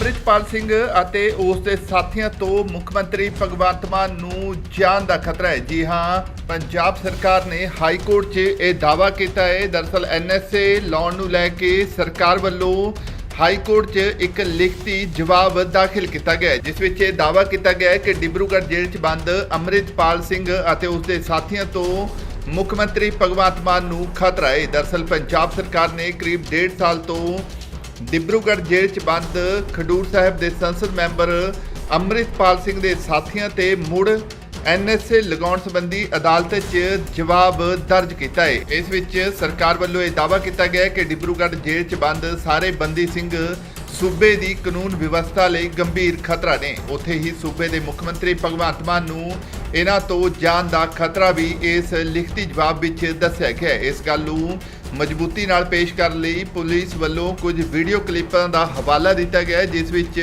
ਅੰਮ੍ਰਿਤਪਾਲ ਸਿੰਘ ਅਤੇ ਉਸ ਦੇ ਸਾਥੀਆਂ ਤੋਂ ਮੁੱਖ ਮੰਤਰੀ ਭਗਵੰਤ ਮਾਨ ਨੂੰ ਜਾਨ ਦਾ ਖਤਰਾ ਹੈ। ਜੀ ਹਾਂ, ਪੰਜਾਬ ਸਰਕਾਰ ਨੇ ਹਾਈ ਕੋਰਟ 'ਚ ਇਹ ਦਾਅਵਾ ਕੀਤਾ ਹੈ। ਦਰਸਲ ਐਨਐਸਏ ਲਾਉਣ ਨੂੰ ਲੈ ਕੇ ਸਰਕਾਰ ਵੱਲੋਂ ਹਾਈ ਕੋਰਟ 'ਚ ਇੱਕ ਲਿਖਤੀ ਜਵਾਬ ਦਾਖਲ ਕੀਤਾ ਗਿਆ ਜਿਸ ਵਿੱਚ ਇਹ ਦਾਅਵਾ ਕੀਤਾ ਗਿਆ ਹੈ ਕਿ ਡਿਬਰੂਗੜ੍ਹ ਜੇਲ੍ਹ 'ਚ ਬੰਦ ਅੰਮ੍ਰਿਤਪਾਲ ਸਿੰਘ ਅਤੇ ਉਸ ਦੇ ਸਾਥੀਆਂ ਤੋਂ ਮੁੱਖ ਮੰਤਰੀ ਭਗਵੰਤ ਮਾਨ ਨੂੰ ਖਤਰਾ ਹੈ। ਦਰਸਲ ਪੰਜਾਬ ਸਰਕਾਰ ਨੇ ਕਰੀਬ 1.5 ਸਾਲ ਤੋਂ ਡਿਬਰੂਗੜ੍ਹ ਜੇਲ੍ਹ 'ਚ ਬੰਦ ਖਡੂਰ ਸਾਹਿਬ ਦੇ ਸੰਸਦ ਮੈਂਬਰ ਅੰਮ੍ਰਿਤਪਾਲ ਸਿੰਘ ਦੇ ਸਾਥੀਆਂ ਤੇ ਮੁੜ ਐਨਐਸਏ ਲਗਾਉਣ ਸੰਬੰਧੀ ਅਦਾਲਤ 'ਚ ਜਵਾਬ ਦਰਜ ਕੀਤਾ ਹੈ ਇਸ ਵਿੱਚ ਸਰਕਾਰ ਵੱਲੋਂ ਇਹ ਦਾਅਵਾ ਕੀਤਾ ਗਿਆ ਹੈ ਕਿ ਡਿਬਰੂਗੜ੍ਹ ਜੇਲ੍ਹ 'ਚ ਬੰਦ ਸਾਰੇ ਬੰਦੀ ਸਿੰਘ ਸੂਬੇ ਦੀ ਕਾਨੂੰਨ ਵਿਵਸਥਾ ਲਈ ਗੰਭੀਰ ਖਤਰਾ ਨੇ। ਉੱਥੇ ਹੀ ਸੂਬੇ ਦੇ ਮੁੱਖ ਮੰਤਰੀ ਭਗਵੰਤ ਮਾਨ ਨੂੰ ਇਹਨਾਂ ਤੋਂ ਜਾਨ ਦਾ ਖਤਰਾ ਵੀ ਇਸ ਲਿਖਤੀ ਜਵਾਬ ਵਿੱਚ ਦੱਸਿਆ ਗਿਆ ਇਸ ਗੱਲ ਨੂੰ ਮਜ਼ਬੂਤੀ ਨਾਲ ਪੇਸ਼ ਕਰਨ ਲਈ ਪੁਲਿਸ ਵੱਲੋਂ ਕੁਝ ਵੀਡੀਓ ਕਲਿੱਪਾਂ ਦਾ ਹਵਾਲਾ ਦਿੱਤਾ ਗਿਆ ਜਿਸ ਵਿੱਚ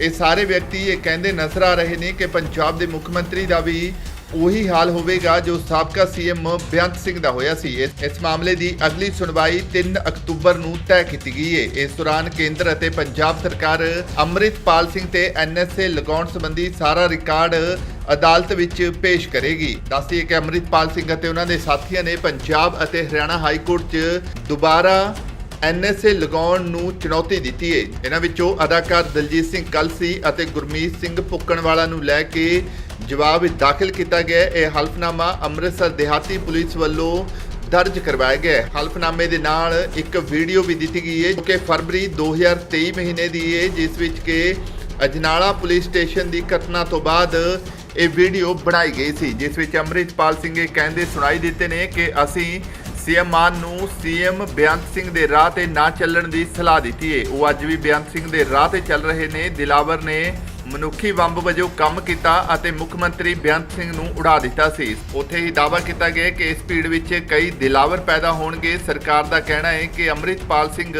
ਇਹ ਸਾਰੇ ਵਿਅਕਤੀ ਇਹ ਕਹਿੰਦੇ ਨਜ਼ਰ ਆ ਰਹੇ ਨੇ ਕਿ ਪੰਜਾਬ ਦੇ ਮੁੱਖ ਮੰਤਰੀ ਦਾ ਵੀ ਉਹੀ ਹਾਲ ਹੋਵੇਗਾ ਜੋ ਸਾਬਕਾ ਸੀਐਮ ਬੇਅੰਤ ਸਿੰਘ ਦਾ ਹੋਇਆ ਸੀ। ਇਸ ਮਾਮਲੇ ਦੀ ਅਗਲੀ ਸੁਣਵਾਈ 3 ਅਕਤੂਬਰ ਨੂੰ ਤੈਅ ਕੀਤੀ ਗਈ ਹੈ ਇਸ ਦੌਰਾਨ ਕੇਂਦਰ ਅਤੇ ਪੰਜਾਬ ਸਰਕਾਰ ਅੰਮ੍ਰਿਤਪਾਲ ਸਿੰਘ ਤੇ ਐਨਐਸਏ ਲਗਾਉਣ ਸੰਬੰਧੀ ਸਾਰਾ ਰਿਕਾਰਡ ਅਦਾਲਤ ਵਿੱਚ ਪੇਸ਼ ਕਰੇਗੀ। ਦੱਸਦੀਏ ਕਿ ਅੰਮ੍ਰਿਤਪਾਲ ਸਿੰਘ ਅਤੇ ਉਹਨਾਂ ਦੇ ਸਾਥੀਆਂ ਨੇ ਪੰਜਾਬ ਅਤੇ ਹਰਿਆਣਾ ਹਾਈ ਕੋਰਟ 'ਚ ਦੁਬਾਰਾ ਐਨਐਸਏ ਲਗਾਉਣ ਨੂੰ ਚੁਣੌਤੀ ਦਿੱਤੀ ਹੈ ਇਹਨਾਂ ਵਿੱਚੋਂ ਅਦਾਕਾਰ ਦਲਜੀਤ ਸਿੰਘ ਕਲਸੀ ਅਤੇ ਗੁਰਮੀਤ ਸਿੰਘ ਪੁੱਕਣਵਾਲਾ ਨੂੰ ਲੈ ਕੇ ਜਵਾਬ ਦਾਖਲ ਕੀਤਾ ਗਿਆ ਇਹ ਹਲਫਨਾਮਾ ਅੰਮ੍ਰਿਤਸਰ ਦਿਹਾਤੀ ਪੁਲਿਸ ਵੱਲੋਂ ਦਰਜ ਕਰਵਾਇਆ ਗਿਆ ਹੈ। ਹਲਫਨਾਮੇ ਦੇ ਨਾਲ ਇੱਕ ਵੀਡੀਓ ਵੀ ਦਿੱਤੀ ਗਈ ਹੈ, ਜੋ ਕਿ ਫਰਵਰੀ 2023 ਮਹੀਨੇ ਦੀ ਹੈ, ਜਿਸ ਵਿੱਚ ਕਿ ਅਜਨਾਲਾ ਪੁਲਿਸ ਸਟੇਸ਼ਨ ਦੀ ਘਟਨਾ ਤੋਂ ਬਾਅਦ ਇਹ ਵੀਡੀਓ ਬਣਾਈ ਗਈ ਸੀ, ਜਿਸ ਵਿੱਚ ਅੰਮ੍ਰਿਤਪਾਲ ਸਿੰਘ ਇਹ ਕਹਿੰਦੇ ਸੁਣਾਈ ਦਿੱਤੇ ਨੇ ਕਿ ਅਸੀਂ ਸੀਐਮ ਮਾਨ ਨੂੰ ਸੀਐਮ ਬੇਅੰਤ ਸਿੰਘ ਦੇ ਰਾਹ ਤੇ ਨਾ ਚੱਲਣ ਦੀ ਸਲਾਹ ਦਿੱਤੀ ਹੈ। ਉਹ ਅੱਜ ਵੀ ਬੇਅੰਤ ਸਿੰਘ ਦੇ ਰਾਹ ਤੇ ਚੱਲ ਰਹੇ ਨੇ। ਦਿਲਾਵਰ ਨੇ ਮਨੁੱਖੀ ਬੰਬ ਵਜੋਂ ਕੰਮ ਕੀਤਾ ਅਤੇ ਮੁੱਖ ਮੰਤਰੀ ਬੇਅੰਤ ਸਿੰਘ ਨੂੰ ਉਡਾ ਦਿੱਤਾ ਸੀ। ਉੱਥੇ ਹੀ ਦਾਅਵਾ ਕੀਤਾ ਗਿਆ ਕਿ ਇਸ ਭੀੜ ਵਿੱਚ ਕਈ ਦਿਲਾਵਰ ਪੈਦਾ ਹੋਣਗੇ। ਸਰਕਾਰ ਦਾ ਕਹਿਣਾ ਹੈ ਕਿ ਅੰਮ੍ਰਿਤਪਾਲ ਸਿੰਘ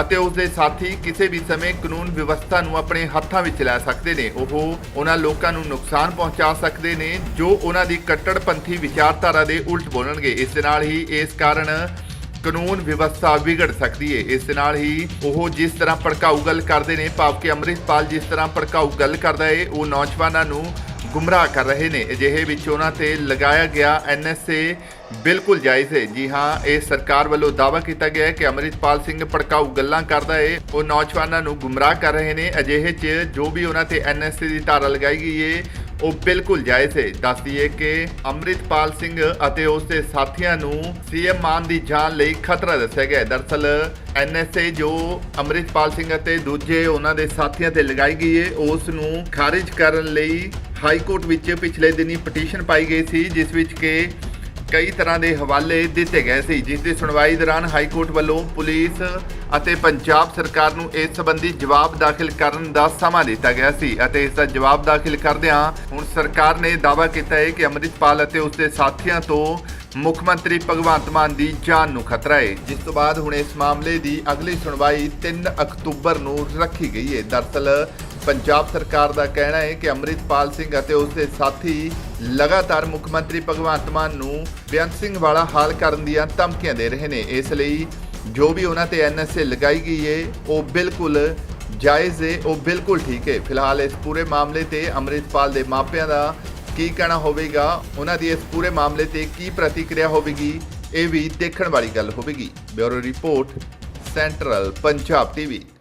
ਅਤੇ ਉਸ ਦੇ ਸਾਥੀ ਕਿਸੇ ਵੀ ਸਮੇਂ ਕਾਨੂੰਨ ਵਿਵਸਥਾ ਨੂੰ ਆਪਣੇ ਹੱਥਾਂ ਵਿੱਚ ਲੈ ਸਕਦੇ ਨੇ। ਉਹ ਉਹਨਾਂ ਲੋਕਾਂ ਨੂੰ ਨੁਕਸਾਨ ਪਹੁੰਚਾ ਸਕਦੇ ਨੇ, ਜੋ ਉਹਨਾਂ ਦੀ ਕੱਟੜਪੰਥੀ ਵਿਚਾਰਧਾਰਾ ਦੇ ਉਲਟ ਬੋਲਣਗੇ। ਇਸ ਦੇ ਨਾਲ ਹੀ ਇਸ ਕਾਰਨ ਕਾਨੂੰਨ ਵਿਵਸਥਾ ਵਿਗੜ ਸਕਦੀ ਹੈ ਇਸ ਦੇ ਨਾਲ ਹੀ ਉਹ ਜਿਸ ਤਰ੍ਹਾਂ ਭੜਕਾਊ ਗੱਲ ਕਰਦੇ ਨੇ, ਭਾਵ ਕਿ ਅੰਮ੍ਰਿਤਪਾਲ ਜਿਸ ਤਰ੍ਹਾਂ ਭੜਕਾਊ ਗੱਲ ਕਰਦਾ ਹੈ ਉਹ ਨੌਜਵਾਨਾਂ ਨੂੰ ਗੁੰਮਰਾਹ ਕਰ ਰਹੇ ਨੇ। ਅਜਿਹੇ ਵਿੱਚ ਉਹਨਾਂ ਤੇ ਲਗਾਇਆ ਗਿਆ ਐਨਐਸਏ ਬਿਲਕੁਲ ਜਾਇਜ਼ ਹੈ ਜੀ ਹਾਂ, ਇਹ ਸਰਕਾਰ ਵੱਲੋਂ ਦਾਅਵਾ ਕੀਤਾ ਗਿਆ ਹੈ ਕਿ ਅੰਮ੍ਰਿਤਪਾਲ ਸਿੰਘ ਭੜਕਾਊ ਗੱਲਾਂ ਕਰਦਾ ਹੈ ਉਹ ਨੌਜਵਾਨਾਂ ਨੂੰ ਗੁੰਮਰਾਹ ਕਰ ਰਹੇ ਨੇ। ਅਜਿਹੇ 'ਚ ਜੋ ਵੀ ਉਹਨਾਂ ਤੇ ਐਨਐਸਏ ਦੀ ਧਾਰਾ ਲਗਾਈ ਗਈ ਹੈ ਉਹ ਬਿਲਕੁਲ ਜਾਇਜ਼ ਹੈ ਦੱਸ ਕਿ ਅੰਮ੍ਰਿਤਪਾਲ ਸਿੰਘ ਅਤੇ ਉਸ ਦੇ ਸਾਥੀਆਂ ਨੂੰ ਸੀਐਮ ਮਾਨ ਦੀ ਜਾਨ ਲਈ ਖਤਰਾ ਦੱਸਿਆ ਗਿਆ ਹੈ। ਦਰਅਸਲ ਐਨਐਸਏ ਜੋ ਅੰਮ੍ਰਿਤਪਾਲ ਸਿੰਘ ਅਤੇ ਦੂਜੇ ਉਹਨਾਂ ਦੇ ਸਾਥੀਆਂ ਤੇ ਲਗਾਈ ਗਈ ਹੈ, ਉਸ ਨੂੰ ਖਾਰਿਜ ਕਰਨ ਲਈ ਹਾਈ ਕੋਰਟ ਵਿੱਚ ਪਿਛਲੇ ਦਿਨੀ ਪਟੀਸ਼ਨ ਪਾਈ ਗਈ ਸੀ, ਜਿਸ ਵਿੱਚ ਕਿ ਕਈ ਤਰ੍ਹਾਂ ਦੇ ਹਵਾਲੇ ਦਿੱਤੇ ਗਏ ਸੀ ਜਿਸ ਦੀ ਸੁਣਵਾਈ ਦੌਰਾਨ ਹਾਈ ਕੋਰਟ ਵੱਲੋਂ ਪੁਲਿਸ ਅਤੇ ਪੰਜਾਬ ਸਰਕਾਰ ਨੂੰ ਇਸ ਸੰਬੰਧੀ ਜਵਾਬ ਦਾਖਲ ਕਰਨ ਦਾ ਸਮਾਂ ਦਿੱਤਾ ਗਿਆ ਸੀ ਅਤੇ ਇਸ ਦਾ ਜਵਾਬ ਦਾਖਲ ਕਰਦਿਆਂ ਹੁਣ ਸਰਕਾਰ ਨੇ ਦਾਅਵਾ ਕੀਤਾ ਹੈ ਕਿ ਅੰਮ੍ਰਿਤਪਾਲ ਅਤੇ ਉਸ ਦੇ ਸਾਥੀਆਂ ਤੋਂ ਮੁੱਖ ਮੰਤਰੀ ਭਗਵੰਤ ਮਾਨ ਦੀ ਜਾਨ ਨੂੰ ਖਤਰਾ ਹੈ। ਜਿਸ ਤੋਂ ਬਾਅਦ ਹੁਣ ਇਸ ਮਾਮਲੇ ਦੀ ਅਗਲੀ ਸੁਣਵਾਈ 3 ਅਕਤੂਬਰ ਨੂੰ ਰੱਖੀ ਗਈ ਹੈ। ਦਰਅਸਲ, ਪੰਜਾਬ ਸਰਕਾਰ ਦਾ ਕਹਿਣਾ ਹੈ ਕਿ ਅੰਮ੍ਰਿਤਪਾਲ ਸਿੰਘ ਅਤੇ ਉਸ ਦੇ ਸਾਥੀ ਲਗਾਤਾਰ ਮੁੱਖ ਮੰਤਰੀ ਭਗਵੰਤ ਮਾਨ ਨੂੰ ਬੇਅੰਤ ਸਿੰਘ ਵਾਲਾ ਹਾਲ ਕਰਨ ਦੀਆਂ ਧਮਕੀਆਂ ਦੇ ਰਹੇ ਨੇ। ਇਸ ਲਈ ਜੋ ਵੀ ਉਹਨਾਂ ਤੇ ਐਨਐਸਏ ਲਗਾਈ ਗਈ ਏ, ਉਹ ਬਿਲਕੁਲ ਜਾਇਜ਼ ਏ, ਉਹ ਬਿਲਕੁਲ ਠੀਕ ਏ। ਫਿਲਹਾਲ ਇਸ ਪੂਰੇ ਮਾਮਲੇ ਤੇ ਅੰਮ੍ਰਿਤਪਾਲ ਦੇ ਮਾਪਿਆਂ ਦਾ ਕੀ ਕਹਿਣਾ ਹੋਵੇਗਾ, ਉਹਨਾਂ ਦੀ ਇਸ ਪੂਰੇ ਮਾਮਲੇ ਤੇ ਕੀ ਪ੍ਰਤੀਕਿਰਿਆ ਹੋਵੇਗੀ, ਇਹ ਵੀ ਦੇਖਣ ਵਾਲੀ ਗੱਲ ਹੋਵੇਗੀ। Bureau report, central Punjab TV.